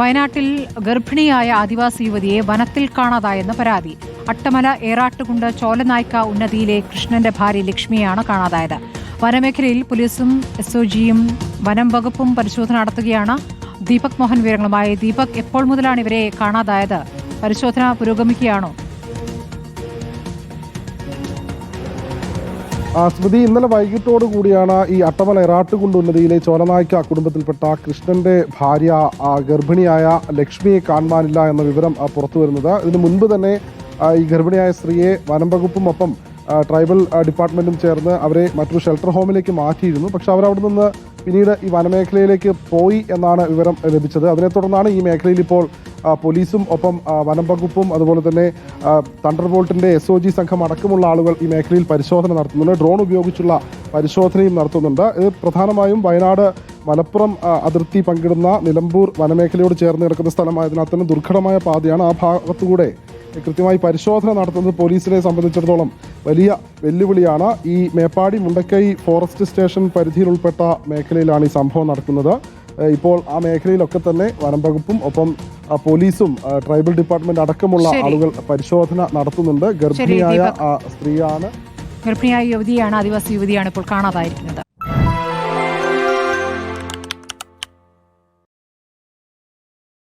വയനാട്ടിൽ ഗർഭിണിയായ ആദിവാസി യുവതിയെ വനത്തിൽ കാണാതായെന്ന് പരാതി. അട്ടമല ഏറാട്ടുകുണ്ട് ചോലനായ്ക്ക ഉന്നതിയിലെ കൃഷ്ണന്റെ ഭാര്യ ലക്ഷ്മിയാണ് കാണാതായത്. വനമേഖലയിൽ പോലീസും എസ് ഒ ജിയും വനം വകുപ്പും പരിശോധന നടത്തുകയാണ്. ദീപക് മോഹൻ വിവരങ്ങളുമായി ദീപക് എപ്പോൾ മുതലാണ് ഇവരെ കാണാതായത്? പരിശോധന പുരോഗമിക്കുകയാണോ? സ്മൃതി ഇന്നലെ വൈകിട്ടോടു കൂടിയാണ് ഈ അട്ടമല എറാട്ടുകുണ്ട് ഉന്നതിയിലെ ചോലനായ്ക്ക കുടുംബത്തിൽപ്പെട്ട കൃഷ്ണന്റെ ഭാര്യ ഗർഭിണിയായ ലക്ഷ്മിയെ കാണുവാനില്ല എന്ന വിവരം പുറത്തു വരുന്നത്. ഇതിനു മുൻപ് തന്നെ ഈ ഗർഭിണിയായ സ്ത്രീയെ വനം വകുപ്പും ഒപ്പം ട്രൈബൽ ഡിപ്പാർട്ട്മെന്റും ചേർന്ന് അവരെ മറ്റൊരു ഷെൽട്ടർ ഹോമിലേക്ക് മാറ്റിയിരുന്നു. പക്ഷെ അവരവിടെ നിന്ന് പിന്നീട് ഈ വനമേഖലയിലേക്ക് പോയി എന്നാണ് വിവരം ലഭിച്ചത്. അതിനെ തുടർന്നാണ് ഈ മേഖലയിൽ ഇപ്പോൾ പോലീസും ഒപ്പം വനം വകുപ്പും അതുപോലെ തന്നെ തണ്ടർ ബോൾട്ടിന്റെ എസ് ഒ ജി സംഘം അടക്കമുള്ള ആളുകൾ ഈ മേഖലയിൽ പരിശോധന നടത്തുന്നുണ്ട്. ഡ്രോൺ ഉപയോഗിച്ചുള്ള പരിശോധനയും നടത്തുന്നുണ്ട്. ഇത് പ്രധാനമായും വയനാട് മലപ്പുറം അതിർത്തി പങ്കിടുന്ന നിലമ്പൂർ വനമേഖലയോട് ചേർന്ന് കിടക്കുന്ന സ്ഥലമായതിനാൽ തന്നെ ദുർഘടമായ പാതയാണ് ആ ഭാഗത്തുകൂടെ. കൃത്യമായി പരിശോധന നടത്തുന്നത് പോലീസിനെ സംബന്ധിച്ചിടത്തോളം വലിയ വെല്ലുവിളിയാണ്. ഈ മേപ്പാടി മുണ്ടക്കൈ ഫോറസ്റ്റ് സ്റ്റേഷൻ പരിധിയിൽ ഉൾപ്പെട്ട മേഖലയിലാണ് ഈ സംഭവം നടക്കുന്നത്. ഇപ്പോൾ ആ മേഖലയിലൊക്കെ തന്നെ വനം വകുപ്പും ഒപ്പം പോലീസും ട്രൈബൽ ഡിപ്പാർട്ട്മെന്റ് അടക്കമുള്ള ആളുകൾ പരിശോധന നടത്തുന്നുണ്ട്. ഗർഭിണിയായ സ്ത്രീയാണ്. ഗർഭിണിയായ യുവതിയാണ് ആദിവാസി യുവതിയാണ് ഇപ്പോൾ കാണാതായിരിക്കുന്നത്.